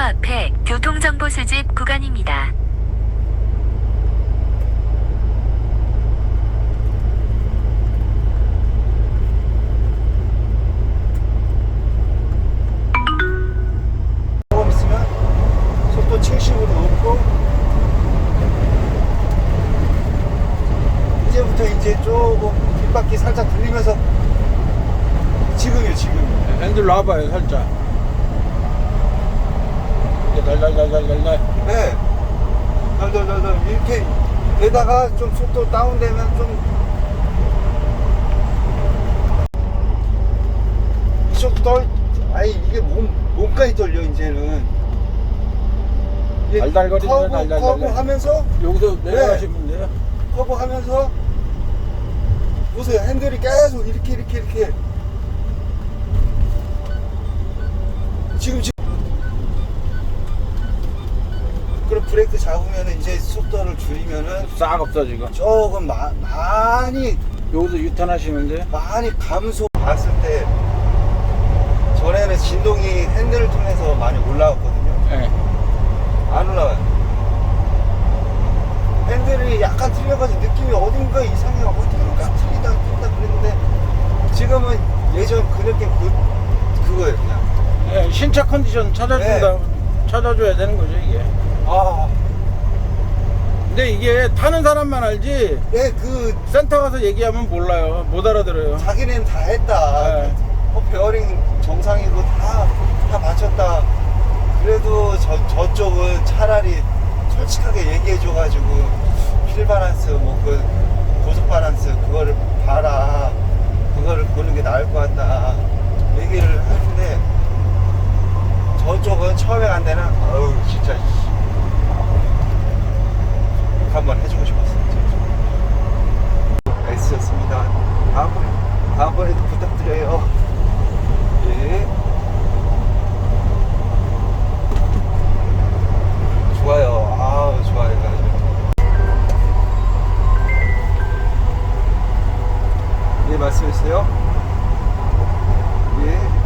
앞에 교통정보 수집 구간입니다. 조금 있으면 속도 70으로 놓고 이제부터 이제 조금 뒷바퀴 살짝 돌리면서 지금이요 지금. 핸들 놔봐요 살짝 달달달달달달 네. 덜덜덜덜. 이렇게 되다가 좀 속도 다운되면 좀 이쪽 떨 아니 이게 몸 몸까지 떨려 이제는. 이게 달달거리네, 커브, 달달달달. 커브 하면서? 여기서 내려가시면 돼요? 커브 하면서? 보세요. 핸들이 계속 이렇게 이렇게 이렇게. 지금 지금 브레이크 잡으면 이제 속도를 줄이면은 싹 없어지고. 조금 마- 많이 여기서 유턴하시면 돼요? 많이 감소. 봤을 때 전에는 진동이 핸들을 통해서 많이 올라왔거든요. 네. 안 올라와요. 핸들이 약간 틀려가지고 느낌이 어딘가 이상해 어딘가 틀리다 틀리다 그랬는데 지금은 예전 그 느낌 그, 그거예요 그냥. 네, 신차 컨디션 찾아준다. 찾아줘야 되는 거죠 이게 아, 근데 이게 타는 사람만 알지 예, 그 센터 가서 얘기하면 몰라요 못 알아들어요 자기는 다 했다. 네. 어, 베어링 정상이고 다, 다 맞췄다. 그래도 저, 저쪽은 차라리 솔직하게 얘기해줘가지고 필 바란스, 뭐 그 고속 바란스 그거를 봐라. 그거를 보는 게 나을 것 같다. 얘기를 하는데 저쪽은 처음에 간 데는 어우 진짜 씨. 한번 해주고 싶었어요. S였습니다. 다음번에, 다음번에도 부탁드려요. 예. 좋아요. 아우, 좋아요. 예, 말씀해주세요. 예.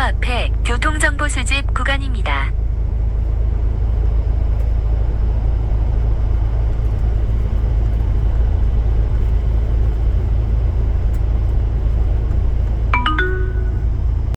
(300m) 앞에 교통정보 수집 구간입니다.